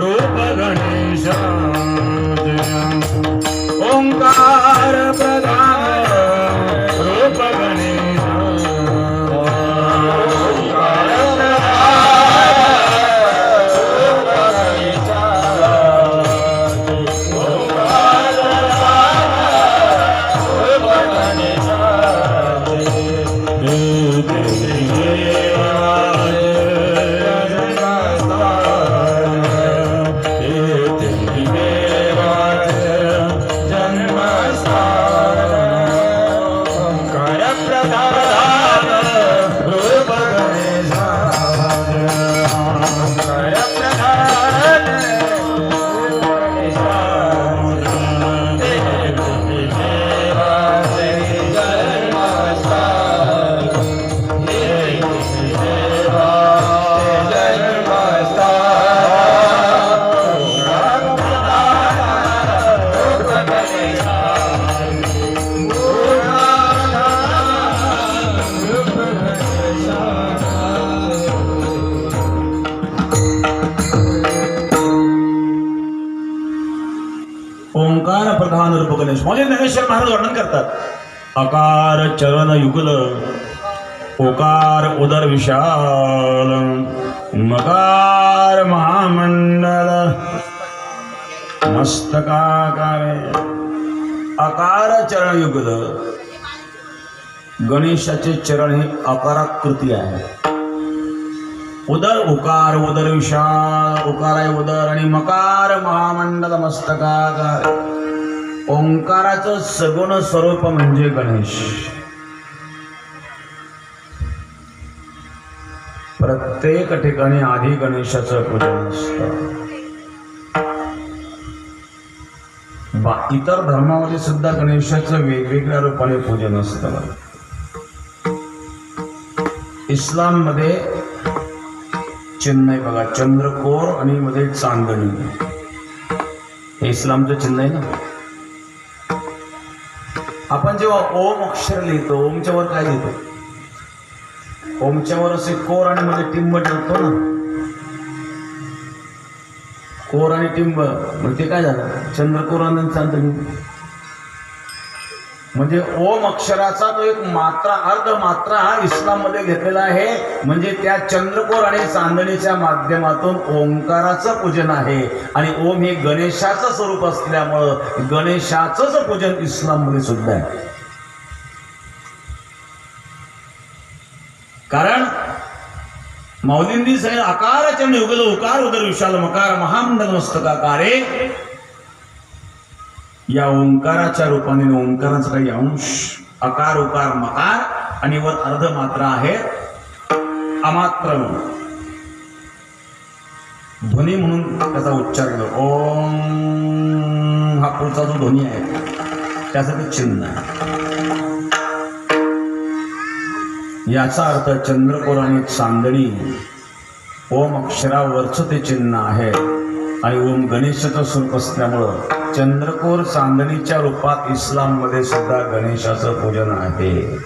रूप गणेश ओंकार प्रदा Yeah. ओंकार प्रधान रूप गणेश. म्हणजे ज्ञानेश्वर महाराज वर्णन करतात. अकार चरण युगल ओकार उदर विशाल मकार महामंडल मस्तकाकार. अकार चरण युगल गणेशाचे चरण हे अकाराकृती आहे. उदर उकार उदर विशाल उकार आहे उदर आणि मकार महामंडल मस्तकाकार ओंकाराचं सगुण स्वरूप म्हणजे गणेश. प्रत्येक ठिकाणी आधी गणेशाचं पूजन असतं. बा इतर धर्मामध्ये सुद्धा गणेशाचं वेगवेगळ्या रूपाने पूजन असतं. इस्लाम चेन्नई बघा चंद्रकोर आणि मध्ये चांदणी. हे इस्लामचं चिन्ह आहे ना? आपण जेव्हा ओम अक्षर लिहितो ओमच्या वर काय लिहितो? ओमच्या वर असे कोर आणि मध्ये टिंब ठेवतो ना? कोर आणि टिंब म्हणजे ते काय झालं? चंद्रकोर आणि चांदणी. म्हणजे ओम अक्षराचा तो एक मात्रा अर्ध मात्रा हा इस्लाममध्ये घेतलेला आहे. म्हणजे त्या चंद्रकोर आणि चांदणीच्या माध्यमातून ओंकाराचं पूजन आहे. आणि ओम हे गणेशाचं स्वरूप असल्यामुळं गणेशाचंच पूजन इस्लाममध्ये सुद्धा आहे. कारण मौलिंदी सगळे आकाराच्या युगल उकार उदर विशाल मकार महामंडल मस्तकाकारे या ओंकाराच्या रूपाने ओंकाराचा काही अंश अकार उकार मकार आणि वर अर्ध मात्रा आहे अमात्र ध्वनी म्हणून त्याचा उच्चार केला. ओम हा पुढचा जो ध्वनी आहे त्यासाठी चिन्ह आहे. याचा अर्थ चंद्रकोर आणि चांदणी ओम अक्षरावरचं ते चिन्ह आहे आणि ओम गणेशाचं स्वरूप असल्यामुळं चंद्रकोर चांदणीच्या रूपात इस्लाममध्ये सुद्धा गणेशाचं पूजन आहे.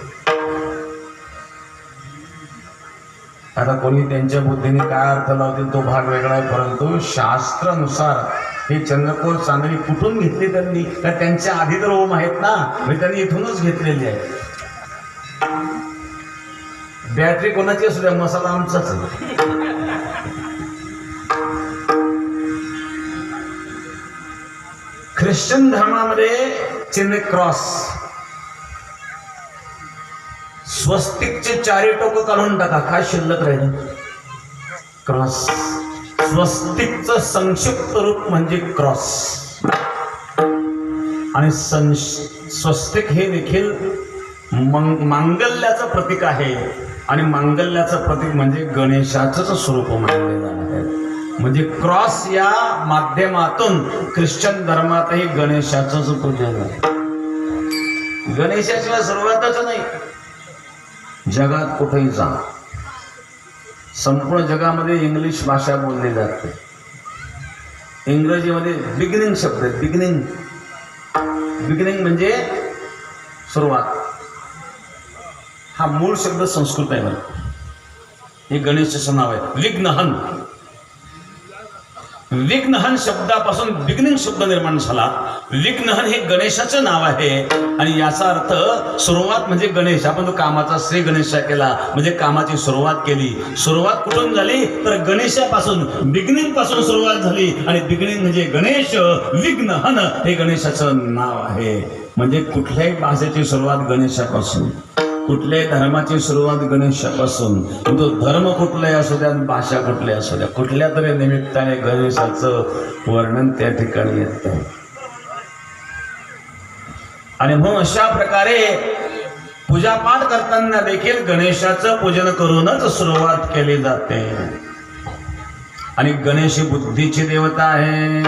आता कोणी त्यांच्या बुद्धीने काय अर्थ लावतील तो भाग वेगळा आहे परंतु शास्त्रानुसार हे चंद्रकोर चांदणी कुठून घेतली त्यांनी? तर त्यांच्या आधी तर ओम आहेत ना? म्हणजे त्यांनी इथूनच घेतलेली आहे. बॅटरी कोणाची असू द्या मसाला आमचाच ख्रिश्चन धर्मामध्ये चिन्ह क्रॉस. स्वस्तिकचे चारी टोक काढून टाका काय शिल्लक राहील? क्रॉस. स्वस्तिकचं संक्षिप्त रूप म्हणजे क्रॉस. आणि सं- स्वस्तिक हे देखील मंग मांगल्याचं प्रतीक आहे. आणि मांगल्याचं प्रतीक म्हणजे गणेशाचंच स्वरूप मानलेलं आहे. म्हणजे क्रॉस या माध्यमातून ख्रिश्चन धर्मातही गणेशाचंच पूजन आहे गणेशाशिवाय सुरुवातच नाही. जगात कुठेही जा. संपूर्ण जगामध्ये इंग्लिश भाषा बोलली जाते. इंग्रजीमध्ये बिगिनिंग शब्द आहे बिगिनिंग बिगिनिंग म्हणजे सुरुवात. हा मूळ शब्द संस्कृत आहे बरं. हे गणेशाचं नाव आहे. विघ्नहन. विघ्नहन शब्दापासून बिगनिंग शब्द निर्माण झाला. विघ्नहन हे गणेशाचं नाव आहे. आणि याचा अर्थ सुरुवात म्हणजे गणेश. आपण तो कामाचा श्री गणेशा केला. म्हणजे कामाची सुरुवात केली. सुरुवात कुठून झाली? तर गणेशापासून बिग्निंगपासून सुरुवात झाली. आणि बिग्निंग म्हणजे गणेश विघ्नहन हे गणेशाचं नाव आहे. म्हणजे कुठल्याही भाषेची सुरुवात गणेशापासून. कुठल्याही धर्माची सुरुवात गणेशापासून. तो धर्म कुठलाही असू द्या आणि भाषा कुठल्याही असू द्या कुठल्या तरी निमित्ताने गणेशाचं वर्णन त्या ठिकाणी येत. आणि म्हणून अशा प्रकारे पूजापाठ करताना देखील गणेशाचं पूजन करूनच सुरुवात केली जाते. आणि गणेश बुद्धीची देवता आहे.